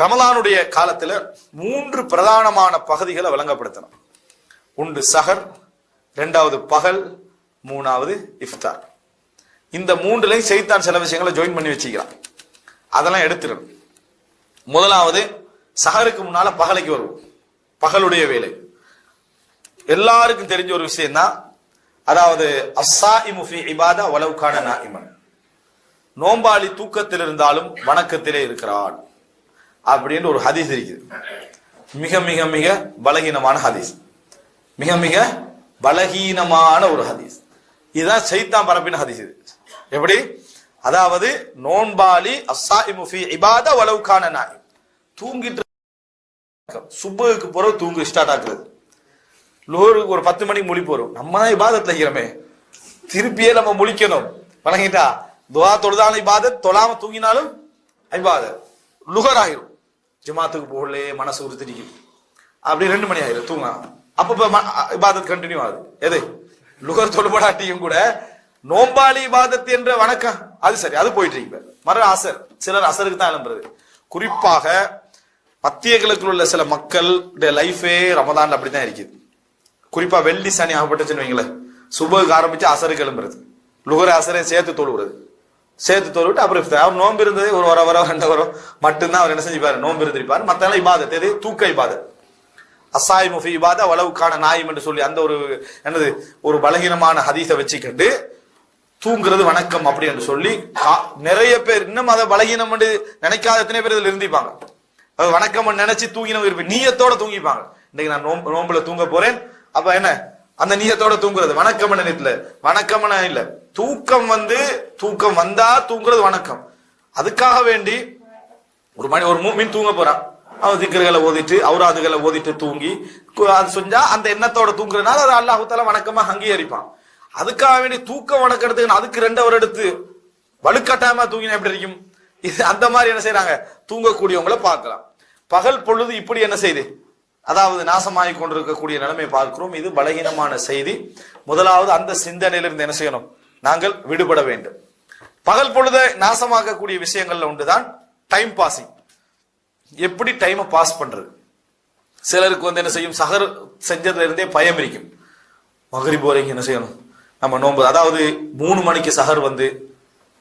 ரமலானுடைய காலத்துல மூன்று பிரதானமான பகுதிகளை வழங்கப்படுத்தணும் ஒன்று சஹர் ரெண்டாவது பகல் மூணாவது இஃப்தார். இந்த மூன்றுலையும் செய்தான் சில விஷயங்களை ஜாயின் பண்ணி வச்சுக்கிறான். அதெல்லாம் எடுத்துடணும் முதலாவது சஹருக்கு முன்னால பகலைக்கு வருவோம். பகலுடைய வேலை. எல்லாருக்கும் தெரிஞ்ச ஒரு விஷயம் தான் அதாவது அஸ்ஸா இமுஃபி இபாதா வலவுக்கான நாயிமன் நோம்பாளி தூக்கத்தில் இருந்தாலும் வணக்கத்திலே இருக்கிறான். அப்படின்னு ஒரு ஹதீஸ் இருக்குது. மிக மிக மிக பலகீனமான ஹதீஸ். மிக மிக பலகீனமான ஒரு ஹதீஸ். இதுதான் சைத்தான் பரப்பின ஹதீஸ் இது. எப்படி? அதாவது நோன்பாலி அஸ்ஸா இமுஃபி இபாதா வளவுக்கான நாய் தூங்கிட்டு சுப்புக்கு பிறகு தூங்கு ஸ்டார்ட் ஆகுறது லோருக்கு ஒரு பத்து மணிக்கு மொழி போறோம் நம்ம தான் இபாதத்தில் இருக்கிறோமே. திருப்பியே நம்ம முழிக்கணும். வணங்கிட்டா துவா தொழுதான இபாதத் தொழாம தூங்கினாலும் இபாதத். லுகர் ஆயிரும். ஜிமாத்துக்கு போகலே மனசு உறுத்திரிக்கும் அப்படி ரெண்டு மணி ஆயிரும் தூங்கலாம் அப்போ இபாதத் கண்டினியூ ஆகுது. எது? லுகர் தொழுபடாட்டியும் கூட நோம்பாளி இபாதத் என்ற வணக்கம். அது சரி அது போயிட்டு இருக்கு மறு அசர் சிலர் அசருக்கு தான் எழும்புறது குறிப்பாக மத்திய கிழக்கில் உள்ள சில மக்களுடைய லைஃபே ரமதான் அப்படித்தான் இருக்குது. குறிப்பா வெள்ளி சனி ஆகப்பட்டுச்சுன்னு வைங்களேன். சுபுக்கு ஆரம்பிச்சு அசருக்கு எழும்புறது. லுகர் அசரை சேர்த்து தொழுகிறது சேர்த்து தொழுவிட்டு அப்புறம் இஃப்தார். அவர் நோன்பு இருந்தது ஒரு வர வர ரெண்டு வரம் மட்டும்தான் அவர் என்ன செஞ்சுப்பாரு? நோம்பு இருந்திருப்பார். மத்தெல்லாம் இபாதத். எது? தூக்க இபாதத். அசாய் முஃபி இபாதா வளவுக்கான நாயம் என்று சொல்லி அந்த ஒரு என்னது ஒரு பலகீனமான ஹதீஸை வச்சுக்கிட்டு தூங்குறது வணக்கம் அப்படி என்று சொல்லி நிறைய பேர் இன்னும் அதை பலகீனம் என்று நினைக்காத எத்தனை பேர் இதில் இருந்திப்பாங்க அது வணக்கம் நினைச்சு தூங்கினவங்க இருப்பேன் நீயத்தோட தூங்கிப்பாங்க. இன்னைக்கு நான் நோம்புல தூங்க போறேன். அப்ப என்ன? அந்த நீயத்தோட தூங்குறது. வணக்கம் நினைத்துல வணக்கம் இல்ல. தூக்கம் வந்து தூக்கம் வந்தா தூங்குறது வணக்கம். அதுக்காக வேண்டி ஒரு மணி ஒரு மீன் தூங்க போறான். அவன் திக்கர்களை ஓதிட்டு அவுராதுகளை ஓதிட்டு தூங்கி அது செஞ்சா அந்த எண்ணத்தோட தூங்குறதுனால அது அல்லாஹு வணக்கமா அங்கீகரிப்பான். அதுக்காக வேண்டி தூக்கம் வணக்கம் அதுக்கு ரெண்டு அவர் எடுத்து வலுக்கட்டாயமா தூங்கினா எப்படி இருக்கும்? இது அந்த மாதிரி என்ன செய்யறாங்க தூங்கக்கூடியவங்களை பார்க்கலாம். பகல் பொழுது இப்படி என்ன செய்யுது அதாவது நாசமாகி கொண்டிருக்கக்கூடிய நிலைமை பார்க்கிறோம். இது பலகீனமான செய்தி. முதலாவது அந்த சிந்தனையிலிருந்து என்ன செய்யணும்? நாங்கள் விடுபட வேண்டும். பகல் பொழுதை நாசமாக்கக்கூடிய விஷயங்கள்ல ஒன்றுதான் டைம் பாசிங் எப்படி டைமை பாஸ் பண்றது? சிலருக்கு வந்து என்ன செய்யும்? சகர் செஞ்சதுல இருந்தே பயம் இருக்கும். மகரிப் வரைக்கும் என்ன செய்யணும்? நம்ம நோன்பு. அதாவது மூணு மணிக்கு சகர் வந்து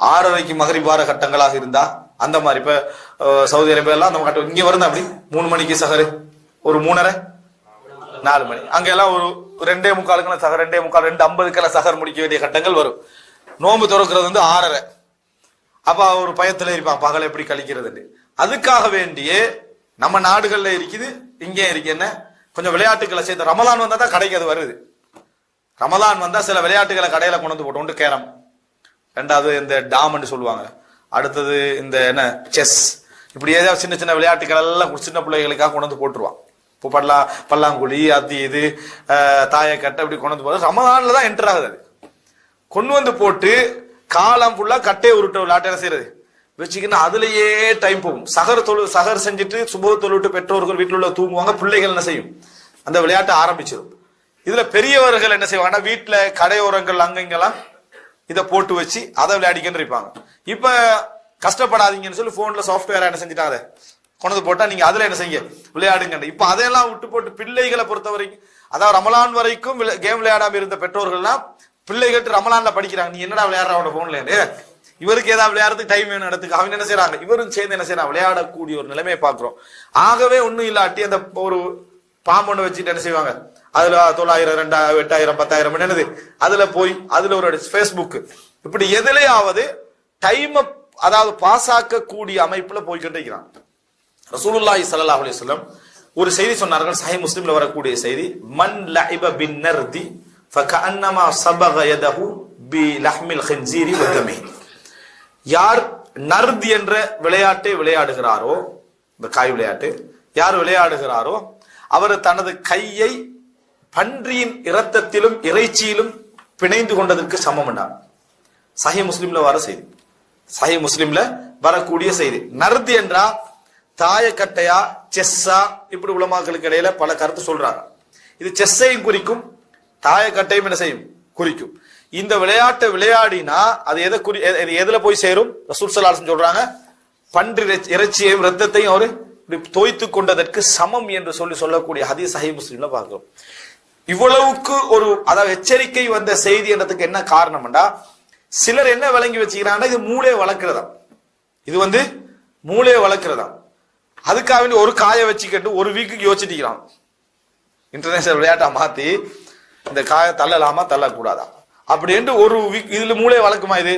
ஆறரைக்கு மகரிப் வார கட்டங்களாக இருந்தா அந்த மாதிரி. இப்ப சவுதி அரேபியா எல்லாம் நம்ம கட்டம் இங்க வருந்தா அப்படி? மூணு மணிக்கு சகரு ஒரு மூணரை? நாலு மணி. அங்கெல்லாம் ஒரு ரெண்டே முக்காலுக்குலாம் சகர் ரெண்டே முக்கால் ரெண்டு ஐம்பதுக்கெல்லாம் சகர் முடிக்க வேண்டிய கட்டங்கள் வரும். நோன்பு திறக்கிறது வந்து ஆறரை. அப்போ ஒரு பயத்தில் இருப்பான் பகலை எப்படி கழிக்கிறதுன்னு. அதுக்காக வேண்டியே நம்ம நாடுகளில் இருக்குது இங்கே இருக்கு. என்ன? கொஞ்சம் விளையாட்டுகளை சேர்த்து ரமலான் வந்தால் தான் கடைக்கு அது வருது. ரமலான் வந்தால் சில விளையாட்டுகளை கடையில் கொண்டு வந்து போட்டோம். ஒன்று கேரம். ரெண்டாவது இந்த டாம்னு சொல்லுவாங்க. அடுத்தது இந்த என்ன? செஸ். இப்படி ஏதாவது சின்ன சின்ன விளையாட்டுகள் எல்லாம் சின்ன பிள்ளைகளுக்காக கொண்டு வந்து போட்டுருவான். இப்போ பல்லா பல்லாங்குழி அது இது தாயை தாயக்கட்டை அப்படி கொண்டு வந்து போகிறது ரமலான்ல தான் என்டர் ஆகுது அது. கொண்டு வந்து போட்டு காலம் ஃபுல்லாக கட்டையை உருட்ட விளையாட்டு என்ன செய்யறது. வச்சுக்கின்னு அதுலயே டைம் போகும். சகர் தொழு சகர் செஞ்சுட்டு சுப தொழுவிட்டு பெற்றோர்கள் வீட்டில் உள்ள தூங்குவாங்க பிள்ளைகள் என்ன செய்யும்? அந்த விளையாட்டு ஆரம்பிச்சிடும் இதுல பெரியவர்கள் என்ன செய்வாங்கன்னா வீட்டுல கடையோரங்கள் அங்கங்கெல்லாம் இதை போட்டு வச்சு அதை விளையாடிக்கின்னு இருப்பாங்க. இப்ப கஷ்டப்படாதீங்கன்னு சொல்லி போன்ல சாஃப்ட்வேர் என்ன செஞ்சுட்டாங்க? அதை கொண்டு போட்டால் போட்டா நீங்க அதுல என்ன செய்ய விளையாடுங்க இப்ப அதையெல்லாம் விட்டு போட்டு பிள்ளைகளை பொறுத்த வரைக்கும் அதாவது ரமலான் வரைக்கும் கேம் விளையாடாம இருந்த பெற்றோர்கள்லாம் பிள்ளைகள் ரமலான்ல படிக்கிறாங்க. நீ என்னடா விளையாடுற அவனோட போன்ல இவருக்கு ஏதாவது விளையாடுறதுக்கு டைம் வேணும் இடத்துக்கு அவங்க என்ன செய்யறாங்க இவரும் சேர்ந்து என்ன செய்யறாங்க விளையாடக்கூடிய ஒரு நிலைமையை பார்க்குறோம். ஆகவே ஒண்ணும் இல்லாட்டி அந்த ஒரு பாம்பொண்ணு வச்சுட்டு என்ன செய்வாங்க? அதுல தொள்ளாயிரம் ரெண்டாயிரம் எட்டாயிரம் பத்தாயிரம் என்னது? அதுல போய் அதுல ஒரு ஃபேஸ்புக் இப்படி எதுலேயாவது டைம் அதாவது பாஸ் ஆக்கக்கூடிய அமைப்புல போய்கிட்டே இருக்கிறான் ரசூலுல்லாஹி ஸல்லல்லாஹு அலி சொல்லம் ஒரு செய்தி சொன்னார்கள் சஹி முஸ்லீம்ல வரக்கூடிய செய்தி மன் லஹிப பின் நர்தி ஃபகஅன்னமா சபக யதஹு பி லஹ்மில் ஹின்சீரி வ யார் நர்தி என்ற விளையாட்டை விளையாடுகிறாரோ இந்த காய் விளையாட்டு யார் விளையாடுகிறாரோ அவர் தனது கையை பன்றியின் இரத்தத்திலும் இறைச்சியிலும் பிணைந்து கொண்டதற்கு சமம் என்றார். சஹி முஸ்லீம்ல வர செய்தி. சஹி முஸ்லீம்ல வரக்கூடிய செய்தி. நர்தி என்றா தாயக்கட்டையா செஸ்ஸா இப்படி உலமாக்களுக்கு இடையில பல கருத்து சொல்றாங்க. இது செஸ்ஸையும் குறிக்கும் தாயக்கட்டையும் என்ன செய்யும்? குறிக்கும். இந்த விளையாட்டை விளையாடினா அது எதை குறி எதுல போய் சேரும்? ரசூல் சலாசன் சொல்றாங்க பன்றி இறைச்சியையும் ரத்தத்தையும் அவரு இப்படி தோய்த்து கொண்டதற்கு சமம் என்று சொல்லி சொல்லக்கூடிய ஹதீஸ் சஹி முஸ்லீம்ல பார்க்கிறோம். இவ்வளவுக்கு ஒரு அதாவது எச்சரிக்கை வந்த செய்தி என்றதுக்கு என்ன காரணம்டா சிலர் என்ன விளங்கி வச்சுக்கிறாங்கன்னா இது மூளையை வளர்க்கிறதா இது வந்து மூளையை வளர்க்கிறதா அதுக்காக வேண்டி ஒரு காயை வச்சுக்கிட்டு ஒரு வீக்குக்கு யோசிச்சுக்கிறான் இன்டர்நேஷனல் விளையாட்டா மாத்தி இந்த காயை தள்ளலாமா தள்ளக்கூடாதா? அப்படின்ட்டு ஒரு வீக் இதுல மூளையை வளர்க்குமா இது?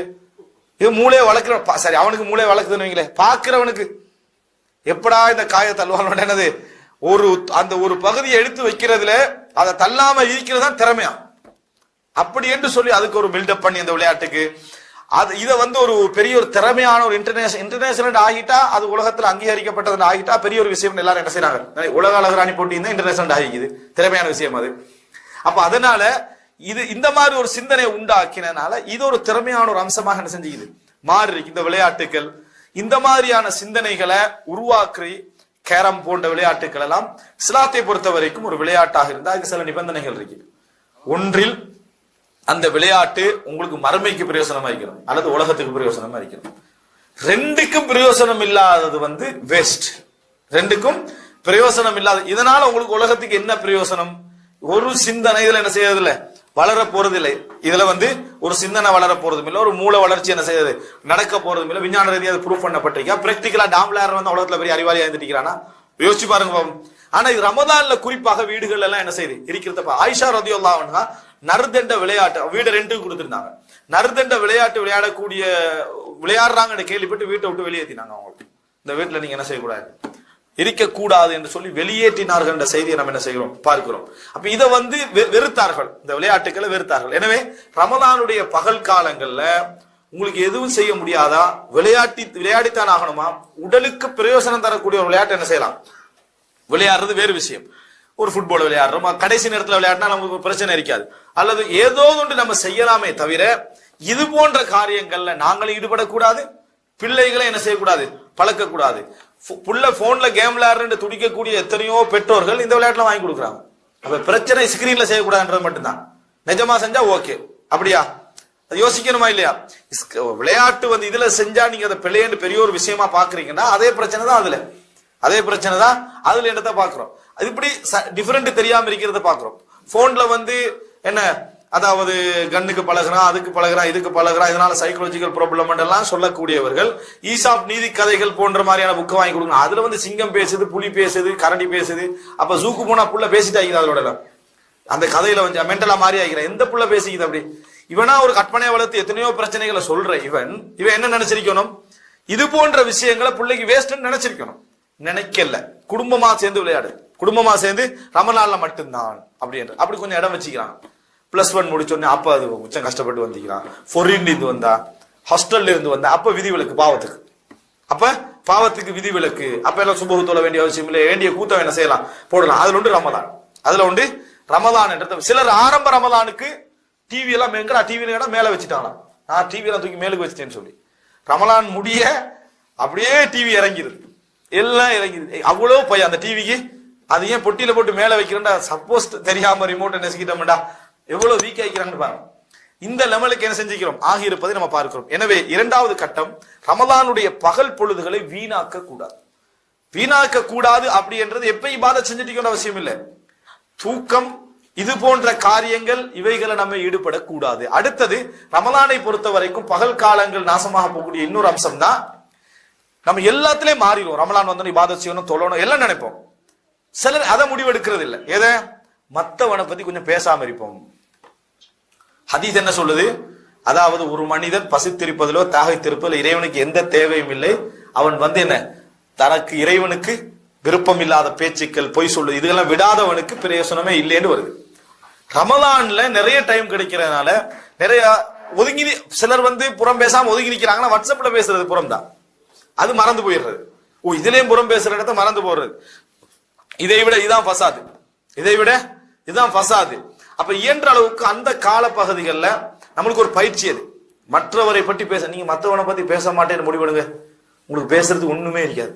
இது மூளையை வளர்க்குற பா- சரி அவனுக்கு மூளை வளர்க்குதுன்னு வைங்களேன். பாக்குறவனுக்கு எப்படா இந்த காயை தள்ளுவான் என்னது? ஒரு அந்த ஒரு பகுதியை எடுத்து வைக்கிறதுல அதை தள்ளாம இருக்கிறது தான் திறமையா அப்படி என்று சொல்லி அதுக்கு ஒரு பில்டப் பண்ணி அந்த விளையாட்டுக்கு அது இதை வந்து ஒரு பெரிய ஒரு திறமையான ஒரு இன்டர்நேஷனல் இன்டர்நேஷனல் ஆகிட்டா அது உலகத்தில் அங்கீகரிக்கப்பட்டது ஆகிட்டா பெரிய ஒரு விஷயம் எல்லாரும் என்ன செய்யறாங்க உலக அழகராணி போட்டி தான் இன்டர்நேஷனல் ஆகிக்குது திறமையான விஷயம் அது. அப்ப அதனால இது இந்த மாதிரி ஒரு சிந்தனை உண்டாக்கினனால இது ஒரு திறமையான ஒரு அம்சமாக என்ன செஞ்சுக்குது? மாறி இந்த விளையாட்டுகள் இந்த மாதிரியான சிந்தனைகளை உருவாக்கி கேரம் போன்ற விளையாட்டுகள் எல்லாம் இஸ்லாத்தை பொறுத்த வரைக்கும் ஒரு விளையாட்டாக இருந்தால் அதுக்கு சில நிபந்தனைகள் இருக்கு. ஒன்றில் அந்த விளையாட்டு உங்களுக்கு மறுமைக்கு பிரயோசனமா இருக்கணும் அல்லது உலகத்துக்கு பிரயோசனமா இருக்கணும் ரெண்டுக்கும் பிரயோசனம் இல்லாதது வந்து வேஸ்ட் ரெண்டுக்கும் பிரயோசனம் இல்லாத இதனால உங்களுக்கு உலகத்துக்கு என்ன பிரயோசனம்? ஒரு சிந்தனை இதுல என்ன செய்யறது இல்லை வளர போறது இல்லை இதுல வந்து ஒரு சிந்தனை வளர போறதும் இல்லை ஒரு மூளை வளர்ச்சி என்ன செய்யறது? நடக்க போறதும் இல்லை. விஞ்ஞான ரீதியாக ப்ரூவ் பண்ணப்பட்டிருக்கா? பிராக்டிகலா டாம்லார் வந்து உலகத்துல பெரிய அறிவாளி இருந்துட்டானா யோசிச்சு பாருங்க பாவம். ஆனா இது ரமதான்ல குறிப்பாக வீடுகள் எல்லாம் என்ன செய்யுது? இருக்கிறத ஆயிஷா ரதியுல்லாவன்ஹா நறுதண்ட விளையாட்டு வீடு ரெண்டுக்கு கொடுத்துருந்தாங்க. நறுதண்ட விளையாட்டு விளையாடக்கூடிய விளையாடுறாங்கன்னு கேள்விப்பட்டு வீட்டை விட்டு வெளியேற்றினாங்க அவங்களுக்கு இந்த வீட்டுல நீங்க என்ன செய்யக்கூடாது? இருக்கக்கூடாது என்று சொல்லி வெளியேற்றினார்கள் என்ற செய்தியை நம்ம என்ன செய்கிறோம்? பார்க்கிறோம். அப்ப இதை வந்து வெறுத்தார்கள். இந்த விளையாட்டுக்களை வெறுத்தார்கள். எனவே ரமலானுடைய பகல் காலங்கள்ல உங்களுக்கு எதுவும் செய்ய முடியாதா? விளையாட்டி விளையாடித்தான் ஆகணுமா? உடலுக்கு பிரயோசனம் தரக்கூடிய ஒரு விளையாட்டு என்ன செய்யலாம்? விளையாடுறது வேறு விஷயம். ஒரு ஃபுட்பால் விளையாடுறோம்? கடைசி நேரத்தில் விளையாடினா நமக்கு பிரச்சனை இருக்காது. அல்லது ஏதோ ஒன்று நம்ம செய்யலாமே தவிர இது போன்ற காரியங்கள்ல நாங்களும் ஈடுபடக்கூடாது பிள்ளைகளை என்ன செய்யக்கூடாது? பழக்கக்கூடாது. புள்ள போன்ல கேம் விளையாடுறது துடிக்கக்கூடிய எத்தனையோ பெற்றோர்கள் இந்த விளையாட்டுல வாங்கி கொடுக்குறாங்க. அப்ப பிரச்சனை ஸ்கிரீன்ல செய்யக்கூடாதுன்றது மட்டும்தான். நிஜமா செஞ்சா ஓகே அப்படியா? அது யோசிக்கணுமா இல்லையா? விளையாட்டு வந்து இதுல செஞ்சா நீங்க அதை பிள்ளைன்னு பெரிய ஒரு விஷயமா பாக்குறீங்கன்னா அதே பிரச்சனை தான் அதுல. அதே பிரச்சனை தான் அதுல என்னத்த பாக்குறோம்? அது இப்படி டிஃபரெண்ட் தெரியாம இருக்கிறத பாக்குறோம். போன்ல வந்து என்ன அதாவது கண்ணுக்கு பழகுறான் அதுக்கு பழகுறான் இதுக்கு பழகுறான் இதனால சைக்காலஜிக்கல் ப்ராப்ளம் எல்லாம் சொல்லக்கூடியவர்கள் ஈசாப் நீதி கதைகள் போன்ற மாதிரியான புக்கை வாங்கி கொடுங்க. அதுல வந்து சிங்கம் பேசுது புலி பேசுது கரடி பேசுது. அப்ப ஜூக்கு போனா புள்ள பேசிட்டாங்க அதோட அந்த கதையில வந்து மென்டலா மாறி ஆகிறேன் எந்த புள்ள பேசிக்குது அப்படி? இவனா ஒரு கற்பனையை வளர்த்து எத்தனையோ பிரச்சனைகளை சொல்ற இவன். இவன் என்ன நினைச்சிருக்கணும்? இது போன்ற விஷயங்களை பிள்ளைக்கு வேஸ்ட்னு நினைச்சிருக்கணும். நினைக்கல. குடும்பமா சேர்ந்து விளையாடு. குடும்பமா சேர்ந்து ரமலான்ல மட்டும்தான். அப்படின்ற அப்படி கொஞ்சம் இடம் வச்சுக்கிறான். பிளஸ் ஒன் முடிச்சோடனே அப்ப அது கொஞ்சம் கஷ்டப்பட்டு வந்திக்கிறான் ஃபொரின் இருந்து வந்தா ஹாஸ்டல்ல இருந்து வந்தா அப்ப விதிவிலக்கு பாவத்துக்கு. அப்ப பாவத்துக்கு விதி விலக்கு அப்ப எல்லாம் சுபகு தொழ வேண்டிய அவசியம் இல்லை. வேண்டிய கூட்டம் என்ன செய்யலாம்? போடலாம். அதுல உண்டு ரமதான் அதுல உண்டு ரமலான் சிலர் ஆரம்ப ரமலானுக்கு டிவி எல்லாம் எங்கடா டிவி மேல வச்சுட்டாங்களாம். நான் டிவி எல்லாம் தூக்கி மேலுக்கு வச்சுட்டேன்னு சொல்லி. ரமலான் முடிய அப்படியே டிவி இறங்கிருது. எல்லாம் இறங்கிருது அவ்வளவு போய் அந்த டிவிக்கு அது ஏன் பொட்டியில போட்டு மேல வைக்கிறேன்டா? சப்போஸ் தெரியாம ரிமோட்டை நெசுக்கிட்டோம்டா. எவ்வளவு வீக் ஆகிக்கிறாங்கன்னு பாருங்க இந்த லெவலுக்கு என்ன செஞ்சுக்கிறோம்? ஆகியிருப்பதை நம்ம பார்க்கிறோம். எனவே இரண்டாவது கட்டம் ரமதானுடைய பகல் பொழுதுகளை வீணாக்க கூடாது வீணாக்க கூடாது அப்படி என்றது எப்ப செஞ்சுட்டு அவசியம் இல்லை. தூக்கம் இது போன்ற காரியங்கள் இவைகளை நம்ம ஈடுபடக்கூடாது. அடுத்தது ரமலானை பொறுத்த வரைக்கும் பகல் காலங்கள் நாசமாக போகக்கூடிய இன்னொரு அம்சம் தான் நம்ம எல்லாத்துலயும் மாறிடுவோம். ரமலான் வந்தோம் இபாதத் செய்யணும் தொழணும் எல்லாம் நினைப்போம். சிலர் அதை முடிவெடுக்கிறது இல்லை எதை? மற்றவனை பத்தி கொஞ்சம் பேசாம இருப்போம். ஹதீஸ் என்ன சொல்லுது? அதாவது ஒரு மனிதன் பசித்திருப்பதிலோ தாகைத்திருப்பதிலோ இறைவனுக்கு எந்த தேவையும் இல்லை. அவன் வந்து என்ன? தனக்கு இறைவனுக்கு விருப்பம் இல்லாத பேச்சுக்கள் பொய் சொல்லுது. இதெல்லாம் விடாதவனுக்கு பிரயோசனமே இல்லைன்னு வருது. ரமலான்ல நிறைய டைம் கிடைக்கிறதுனால நிறைய ஒதுங்கி சிலர் வந்து புறம் பேசாம ஒதுங்கி நிக்கிறாங்கன்னா வாட்ஸ்அப்ல பேசுறது புறம் தான் அது மறந்து போயிடுறது. ஓ இதுலயும் புறம் பேசுற இடத்த மறந்து போடுறது இதை விட இதான் ஃபசாது. இதை விட இதுதான் ஃபசாது. அப்ப இயன்ற அளவுக்கு அந்த கால பகுதிகளில் நம்மளுக்கு ஒரு பயிற்சி அது. மற்றவரை பற்றி பேச நீங்க மற்றவனை பத்தி பேச மாட்டேன்னு முடிவெடுங்க. உங்களுக்கு பேசுறதுக்கு ஒண்ணுமே இருக்காது.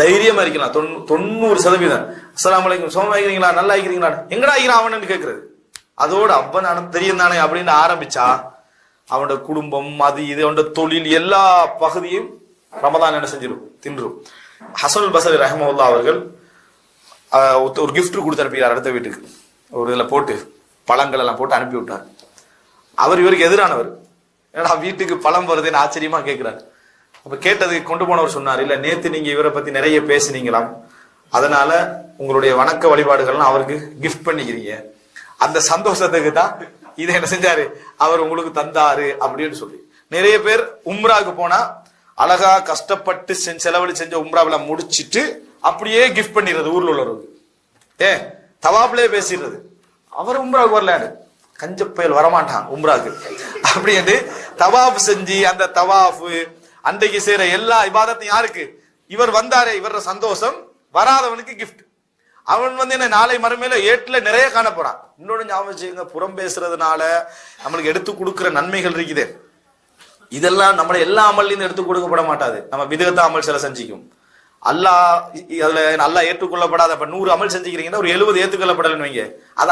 தைரியமா இருக்கலாம். தொண்ணூறு சதவீதம். அஸ்லாம் அலைக்கும். சோமா நல்லா இருக்கிறீங்களா எங்கடா இருக்கிறான் அவனு கேட்கறது. அதோட அவன் தெரியும் தானே அப்படின்னு ஆரம்பிச்சா அவனோட குடும்பம் அது இது அவனோட தொழில் எல்லா பகுதியும் ரமதான் என்ன செஞ்சிரும்? தின்றும். ஹசனுல் பசரி ரஹமுல்லா அவர்கள் ஒரு கிஃப்ட் கொடுத்து அனுப்பினார் அடுத்த வீட்டுக்கு. ஒரு இதில் போட்டு பழங்கள் எல்லாம் போட்டு அனுப்பி விட்டார். அவர் இவருக்கு எதிரானவர். ஏன்னா வீட்டுக்கு பழம் வருதுன்னு ஆச்சரியமா கேட்கிறார். அப்ப கேட்டதுக்கு கொண்டு போனவர் சொன்னார் இல்ல நேத்து நீங்க இவரை பத்தி நிறைய பேசுனீங்களாம். அதனால உங்களுடைய வணக்க வழிபாடுகள்லாம் அவருக்கு கிஃப்ட் பண்ணிக்கிறீங்க. அந்த சந்தோஷத்துக்கு தான் இதை என்ன செஞ்சாரு? அவர் உங்களுக்கு தந்தாரு. அப்படின்னு சொல்லி. நிறைய பேர் உம்ராவுக்கு போனா அழகா கஷ்டப்பட்டு செஞ்ச- செலவழி செஞ்ச உம்ராவில முடிச்சிட்டு அப்படியே கிஃப்ட் பண்ணிடுறது ஊர்ல உள்ளவருக்கு. ஏ தவாப்லயே பேசிடுறது. அவர் உம்ராவுக்கு வரலாரு கஞ்ச புயல் வரமாட்டான் உம்ராவுக்கு. அப்படி என்று தவாப் செஞ்சு அந்த தவாஃபு அன்றைக்கு செய்யற எல்லா இபாதத்தையும் யாருக்கு? இவர் வந்தாரே இவர சந்தோஷம் வராதவனுக்கு கிஃப்ட் அவன் வந்து என்ன நாளை மறுமையில ஏட்டுல நிறைய காண போறான் இன்னொன்னு ஞாபகம் செய்யுங்க புறம் பேசுறதுனால நம்மளுக்கு எடுத்து கொடுக்குற நன்மைகள் இருக்குது. இதெல்லாம் நம்மளை எல்லா அமல்லையும் எடுத்து கொடுக்கப்பட மாட்டாது நம்ம விதகத்த அமல் சில செஞ்சிக்கும். அல்லாஹ் அதுல நல்லா ஏற்றுக்கொள்ளப்படாத இப்ப நூறு அமல் செஞ்சுக்கிறீங்கன்னா ஒரு எழுபது ஏற்றுக்கொள்ளப்படலன்னு வைங்க. அது